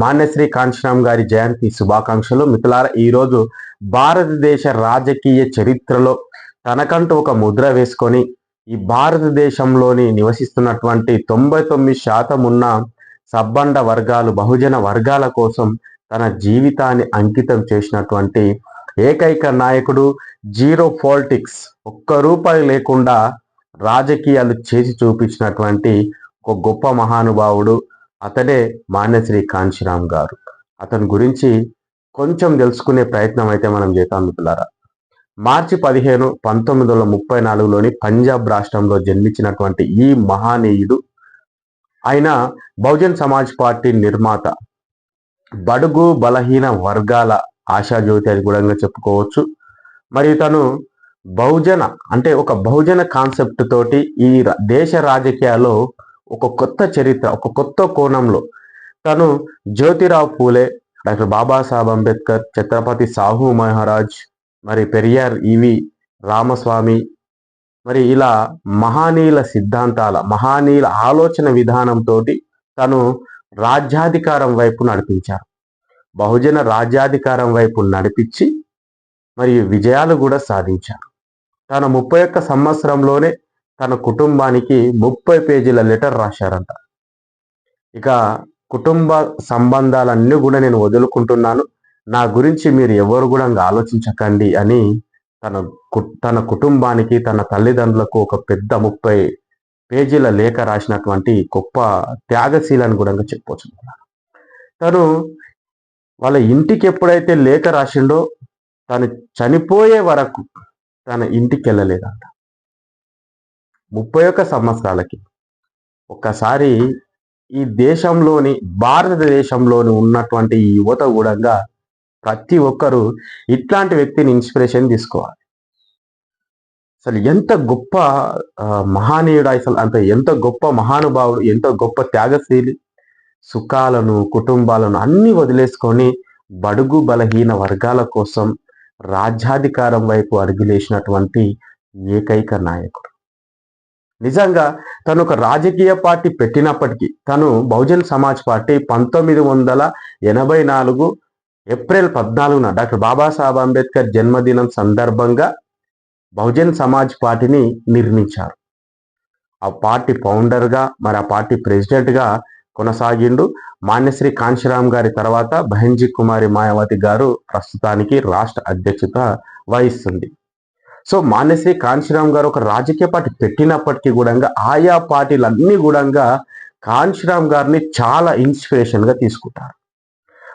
మాన్యశ్రీ కాంచీరామ్ గారి జయంతి శుభాకాంక్షలు. మిత్రులారా ఈరోజు భారతదేశ రాజకీయ చరిత్రలో తనకంటూ ఒక ముద్ర వేసుకొని ఈ భారతదేశంలోని నివసిస్తున్నటువంటి తొంభై తొమ్మిది శాతం ఉన్న సబ్బండ వర్గాలు బహుజన వర్గాల కోసం తన జీవితాన్ని అంకితం చేసినటువంటి ఏకైక నాయకుడు జీరో పాలిటిక్స్ ఒక్క రూపాయి లేకుండా రాజకీయాలు చేసి చూపించినటువంటి ఒక గొప్ప మహానుభావుడు అతడే మాన్యశ్రీ కాంశీరామ్ గారు. అతని గురించి కొంచెం తెలుసుకునే ప్రయత్నం అయితే మనం చేద్దాం మిత్రులారా. మార్చి పదిహేను పంతొమ్మిది వందల ముప్పై నాలుగులోని పంజాబ్ రాష్ట్రంలో జన్మించినటువంటి ఈ మహానీయుడు ఆయన బహుజన్ సమాజ్ పార్టీ నిర్మాత బడుగు బలహీన వర్గాల ఆశాజ్యోతి అని కూడా చెప్పుకోవచ్చు. మరియు తను బహుజన అంటే ఒక బహుజన కాన్సెప్ట్ తోటి ఈ దేశ రాజకీయాల్లో ఒక కొత్త చరిత్ర ఒక కొత్త కోణంలో. తను జ్యోతిరావు పూలే డాక్టర్ బాబాసాహెబ్ అంబేద్కర్ ఛత్రపతి సాహు మహారాజ్ మరి పెరియార్ ఇవి రామస్వామి మరి ఇలా మహానీయుల సిద్ధాంతాల మహానీయుల ఆలోచన విధానంతో తను రాజ్యాధికారం వైపు నడిపించారు. బహుజన రాజ్యాధికారం వైపు నడిపించి మరియు విజయాలు కూడా సాధించారు. తన ముప్పై ఒక్క సంవత్సరంలోనే తన కుటుంబానికి ముప్పై పేజీల లెటర్ రాశారంట. ఇక కుటుంబ సంబంధాలన్నీ కూడా నేను వదులుకుంటున్నాను. నా గురించి మీరు ఎవరు కూడా ఇంకా ఆలోచించకండి అని తన కు- తన కుటుంబానికి తన తల్లిదండ్రులకు ఒక పెద్ద ముప్పై పేజీల లేఖ రాసినటువంటి గొప్ప త్యాగశీలని కూడా చెప్పవచ్చు తను వాళ్ళ ఇంటికి ఎప్పుడైతే లేఖ రాసిండో తను చనిపోయే వరకు తన ఇంటికి వెళ్ళలేదంట. ముప్పై ఒక్క సంవత్సరాలకి ఒక్కసారి ఈ దేశంలోని భారతదేశంలోని ఉన్నటువంటి యువత కూడా ప్రతి ఒక్కరూ ఇట్లాంటి వ్యక్తిని ఇన్స్పిరేషన్ తీసుకోవాలి. అసలు ఎంత గొప్ప మహానీయుడు అసలు అంత ఎంత గొప్ప మహానుభావుడు ఎంత గొప్ప త్యాగశీలి సుఖాలను కుటుంబాలను అన్ని వదిలేసుకొని బడుగు బలహీన వర్గాల కోసం రాజ్యాధికారం వైపు అడుగులేసినటువంటి ఏకైక నాయకుడు. నిజంగా తను ఒక రాజకీయ పార్టీ పెట్టినప్పటికీ తను బహుజన్ సమాజ్ పార్టీ పంతొమ్మిది వందల ఎనభై నాలుగు ఏప్రిల్ పద్నాలుగున డాక్టర్ బాబాసాహెబ్ అంబేద్కర్ జన్మదినం సందర్భంగా బహుజన్ సమాజ్ పార్టీని నిర్మించారు. ఆ పార్టీ ఫౌండర్గా మరి ఆ పార్టీ ప్రెసిడెంట్గా కొనసాగిండు. మాన్యశ్రీ కాంశీరామ్ గారి తర్వాత బహంజీ కుమారి మాయావతి గారు ప్రస్తుతానికి రాష్ట్ర అధ్యక్షత వహిస్తుంది. సో మాన్యశ్రీ కాంశీరామ్ గారు ఒక రాజకీయ పార్టీ పెట్టినప్పటికీ కూడా ఆయా పార్టీలన్నీ కూడా కాంశీరామ్ గారిని చాలా ఇన్స్పిరేషన్గా తీసుకుంటారు.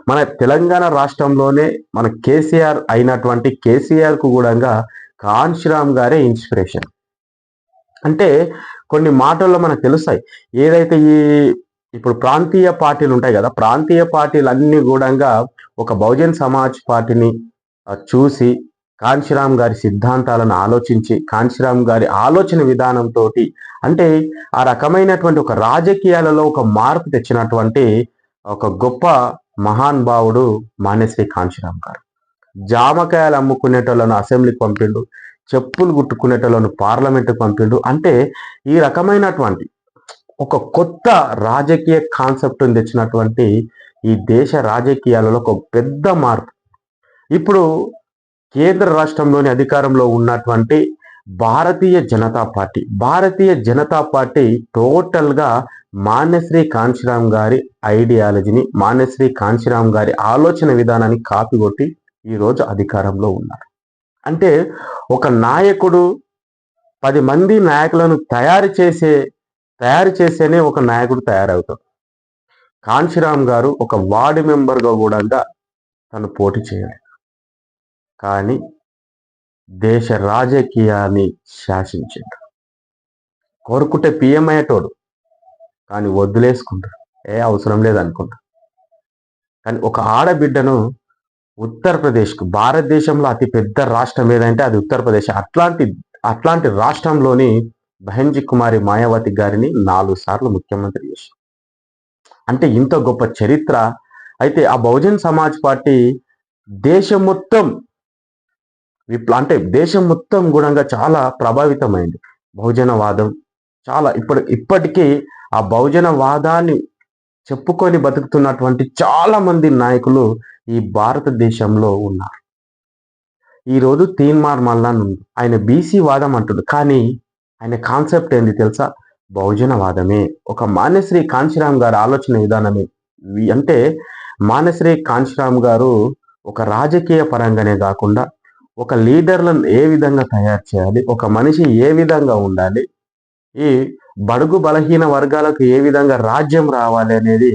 మన తెలంగాణ రాష్ట్రంలోనే మన కేసీఆర్ అయినటువంటి కేసీఆర్కు కూడా కాంశీరామ్ గారే ఇన్స్పిరేషన్ అంటే కొన్ని మాటల్లో మనకు తెలుస్తాయి. ఏదైతే ఈ ఇప్పుడు ప్రాంతీయ పార్టీలు ఉంటాయి కదా ప్రాంతీయ పార్టీలన్నీ కూడా ఒక బహుజన్ సమాజ్ పార్టీని చూసి కాంశీరామ్ గారి సిద్ధాంతాలను ఆలోచించి కాంశీరామ్ గారి ఆలోచన విధానంతో అంటే ఆ రకమైనటువంటి ఒక రాజకీయాలలో ఒక మార్పు తెచ్చినటువంటి ఒక గొప్ప మహానుభావుడు మానేశ్రీ కాంశీరామ్ గారు. జామకాయలు అమ్ముకునేటోళ్ళను అసెంబ్లీకి పంపిండు చెప్పులు గుట్టుకునేటోళ్ళను పార్లమెంట్కి పంపిండు అంటే ఈ రకమైనటువంటి ఒక కొత్త రాజకీయ కాన్సెప్ట్ తెచ్చినటువంటి ఈ దేశ రాజకీయాలలో ఒక పెద్ద మార్పు. ఇప్పుడు కేంద్ర రాష్ట్రంలోని అధికారంలో ఉన్నటువంటి భారతీయ జనతా పార్టీ భారతీయ జనతా పార్టీ టోటల్గా మాన్యశ్రీ కాంశీరామ్ గారి ఐడియాలజీని మాన్యశ్రీ కాంశీరామ్ గారి ఆలోచన విధానాన్ని కాపీ కొట్టి ఈ రోజు అధికారంలో ఉన్నారు. అంటే ఒక నాయకుడు పది మంది నాయకులను తయారు చేసే తయారు చేసేనే ఒక నాయకుడు తయారవుతాడు. కాంశీరామ్ గారు ఒక వార్డు మెంబర్గా కూడా తను పోటీ చేయాలి. కానీ దేశ రాజకీయాన్ని శాసించాడు. కోరుకుంటే పిఎం అయ్యేటోడు కానీ వదిలేసుకుంటాడు. ఏ అవసరం లేదనుకుంటా. కానీ ఒక ఆడబిడ్డను ఉత్తరప్రదేశ్కు భారతదేశంలో అతి పెద్ద రాష్ట్రం ఏదంటే అది ఉత్తరప్రదేశ్. అట్లాంటి అట్లాంటి రాష్ట్రంలోని బహంజి కుమారి మాయావతి గారిని నాలుగు సార్లు ముఖ్యమంత్రి చేశారు. అంటే ఇంత గొప్ప చరిత్ర. అయితే ఆ బహుజన్ సమాజ్ పార్టీ దేశం మొత్తం విప్ల అంటే దేశం మొత్తం గుణంగా చాలా ప్రభావితమైంది. బహుజనవాదం చాలా ఇప్పుడు ఇప్పటికీ ఆ బహుజనవాదాన్ని చెప్పుకొని బతుకుతున్నటువంటి చాలా మంది నాయకులు ఈ భారతదేశంలో ఉన్నారు. ఈరోజు తీన్మార్ మల్లాన్ ఉంది. ఆయన బీసీ వాదం అంటుంది కానీ ఆయన కాన్సెప్ట్ ఏంది తెలుసా? బహుజనవాదమే. ఒక మాన్యశ్రీ కాంశీరామ్ గారి ఆలోచన విధానమే. అంటే మానశ్రీ కాంశీరామ్ గారు ఒక రాజకీయ పరంగానే కాకుండా ఒక లీడర్లను ఏ విధంగా తయారు చేయాలి? ఒక మనిషి ఏ విధంగా ఉండాలి? ఈ బడుగు బలహీన వర్గాలకు ఏ విధంగా రాజ్యం రావాలి అనేది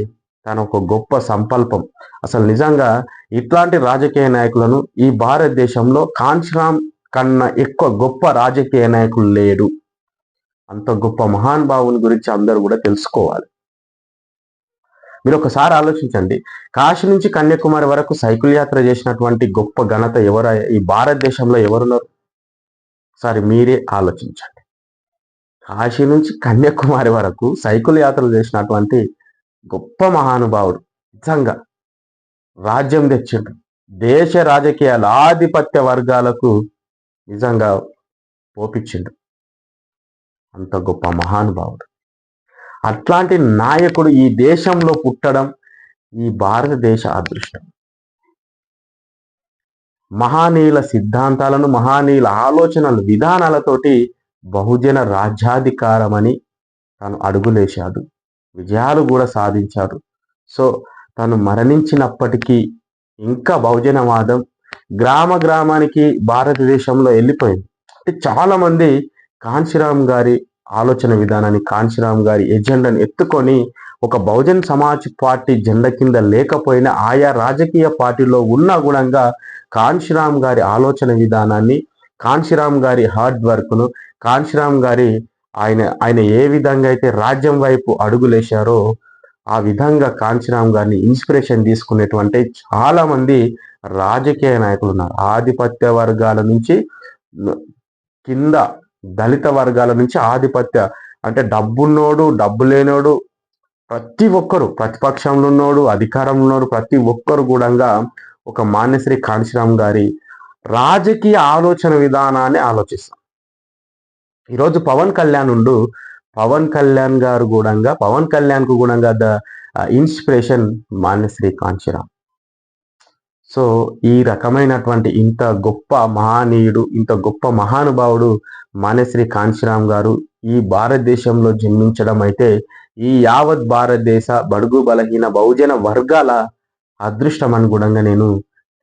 తన ఒక గొప్ప సంకల్పం. అసలు నిజంగా ఇట్లాంటి రాజకీయ నాయకులను ఈ భారతదేశంలో కాంశీరామ్ కన్నా ఎక్కువ గొప్ప రాజకీయ నాయకులు లేడు అంత గొప్ప మహానుభావుని గురించి అందరూ కూడా తెలుసుకోవాలి. మీరు ఒకసారి ఆలోచించండి. కాశీ నుంచి కన్యాకుమారి వరకు సైకిల్ యాత్ర చేసినటువంటి గొప్ప ఘనత ఎవరు? ఈ భారతదేశంలో ఎవరున్నారు? ఒకసారి మీరే ఆలోచించండి. కాశీ నుంచి కన్యాకుమారి వరకు సైకిల్ యాత్రలు చేసినటువంటి గొప్ప మహానుభావుడు నిజంగా రాజ్యం తెచ్చిండు. దేశ రాజకీయాల ఆధిపత్య వర్గాలకు నిజంగా పోపించిండు అంత గొప్ప మహానుభావుడు. అట్లాంటి నాయకుడు ఈ దేశంలో పుట్టడం ఈ భారతదేశ అదృష్టం. మహానీయుల సిద్ధాంతాలను మహానీయుల ఆలోచనలు విధానాలతోటి బహుజన రాజ్యాధికారమని తను అడుగులేశాడు. విజయాలు కూడా సాధించాడు. సో తను మరణించినప్పటికీ ఇంకా బహుజనవాదం గ్రామ గ్రామానికి భారతదేశంలో వెళ్ళిపోయింది. అంటే చాలామంది కాంశీరామ్ గారి ఆలోచన విధానాన్ని కాంశీరామ్ గారి ఎజెండాను ఎత్తుకొని ఒక బహుజన్ సమాజ్ పార్టీ జెండా కింద లేకపోయినా ఆయా రాజకీయ పార్టీలో ఉన్న గుణంగా కాంశీరామ్ గారి ఆలోచన విధానాన్ని కాంశీరామ్ గారి హార్డ్ వర్క్ను కాంశీరామ్ గారి ఆయన ఆయన ఏ విధంగా అయితే రాజ్యం వైపు అడుగులేశారో ఆ విధంగా కాంచీరామ్ గారిని ఇన్స్పిరేషన్ తీసుకునేటువంటి చాలా మంది రాజకీయ నాయకులు ఉన్నారు. ఆధిపత్య వర్గాల నుంచి కింద దళిత వర్గాల నుంచి ఆధిపత్య అంటే డబ్బున్నోడు డబ్బు లేనోడు ప్రతి ఒక్కరు ప్రతిపక్షంలో ఉన్నోడు అధికారంలో ఉన్నోడు ప్రతి ఒక్కరు కూడా ఒక మాన్యశ్రీ కాంశీరామ్ గారి రాజకీయ ఆలోచన విధానాన్ని ఆలోచిస్తాం. ఈరోజు పవన్ కళ్యాణ్ ఉండు పవన్ కళ్యాణ్ గారు కూడా పవన్ కళ్యాణ్కు కూడా the inspiration Manyashri Kanshi Ram so ఈ రకమైనటువంటి ఇంత గొప్ప మహానీయుడు ఇంత గొప్ప మహానుభావుడు మానేశ్రీ కాంశీరామ్ గారు ఈ భారతదేశంలో జన్మించడం అయితే ఈ యావత్ భారతదేశ బడుగు బలహీన బహుజన వర్గాల అదృష్టం అనుగుణంగా నేను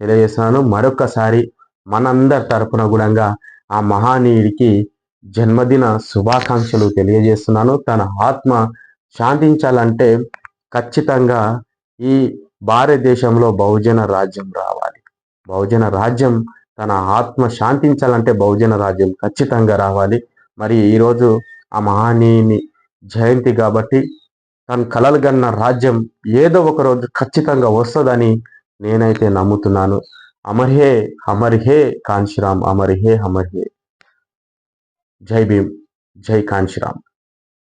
తెలియజేస్తున్నాను. మరొకసారి మనందరి తరపున గుణంగా ఆ మహానీయుడికి జన్మదిన శుభాకాంక్షలు తెలియజేస్తున్నాను. తన ఆత్మ శాంతించాలంటే ఖచ్చితంగా ఈ భారతదేశంలో బహుజన రాజ్యం రావాలి. బహుజన రాజ్యం తన ఆత్మ శాంతించాలంటే బహుజన రాజ్యం ఖచ్చితంగా రావాలి. మరి ఈరోజు ఆ మహానీయుని జయంతి కాబట్టి తను కలలుగన్న రాజ్యం ఏదో ఒక రోజు ఖచ్చితంగా వస్తుందని నేనైతే నమ్ముతున్నాను. అమర్ హే అమర్ హే కాంశీరామ్ అమర్ హే అమర్ హే. జై భీమ్ జై కాంశీరామ్.